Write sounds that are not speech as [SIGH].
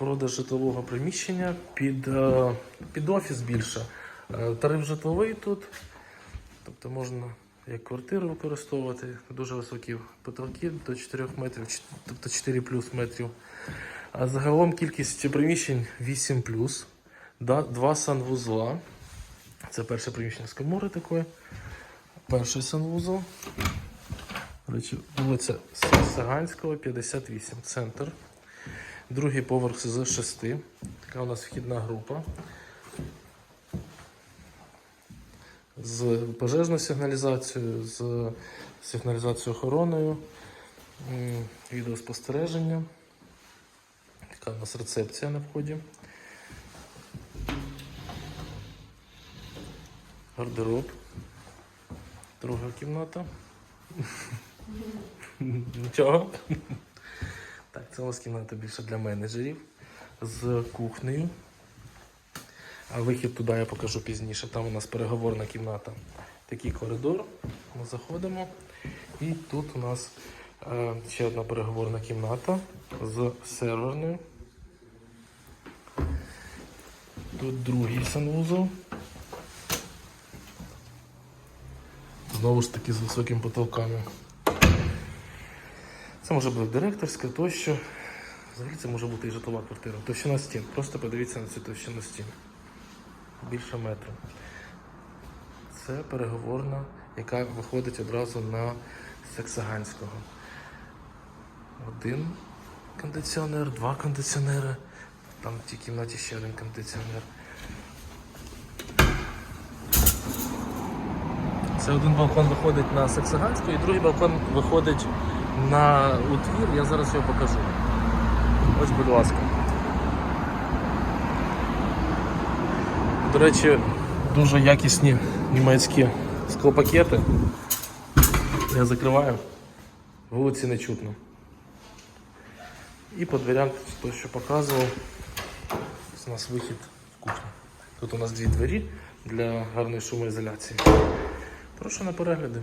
продаж житлового приміщення під, е, під офіс більше. Е, Тариф житловий тут. Тобто можна як квартиру використовувати, дуже високі потолки до 4 метрів, тобто 4 плюс метрів. А загалом кількість приміщень 8 плюс, два санвузла. Це перше приміщення з комори такої. Перший санвузол. Вулиця Саганського, 58, центр. Другий поверх з 6. Така у нас вхідна група. З пожежною сигналізацією, з сигналізацією охороною, відеоспостереження. Така у нас рецепція на вході. Гардероб. Друга кімната. [LAUGHS] Нічого. У нас кімната більше для менеджерів з кухнею. А вихід туди я покажу пізніше. Там у нас переговорна кімната. Такий коридор. Ми заходимо. І тут у нас е, ще одна переговорна кімната з серверною. Тут другий санвузол. Знову ж таки з високими потолками. Це може бути директорська тощо. Взагалі це може бути і житлова квартира. Товщина стін. Просто подивіться на цю товщину стін. Більше метру. Це переговорна, яка виходить одразу на Саксаганського. Один кондиціонер, два кондиціонери. Там в тій кімнаті ще один кондиціонер. Це один балкон виходить на Саксаганську, і другий балкон виходить на утвір. Я зараз його покажу. Ось, будь ласка. До речі, дуже якісні німецькі склопакети. Я закриваю, вулиці не чутно. І по дверям, то, що показував, у нас вихід в кухню. Тут у нас дві двері для гарної шумоізоляції. Прошу на перегляди.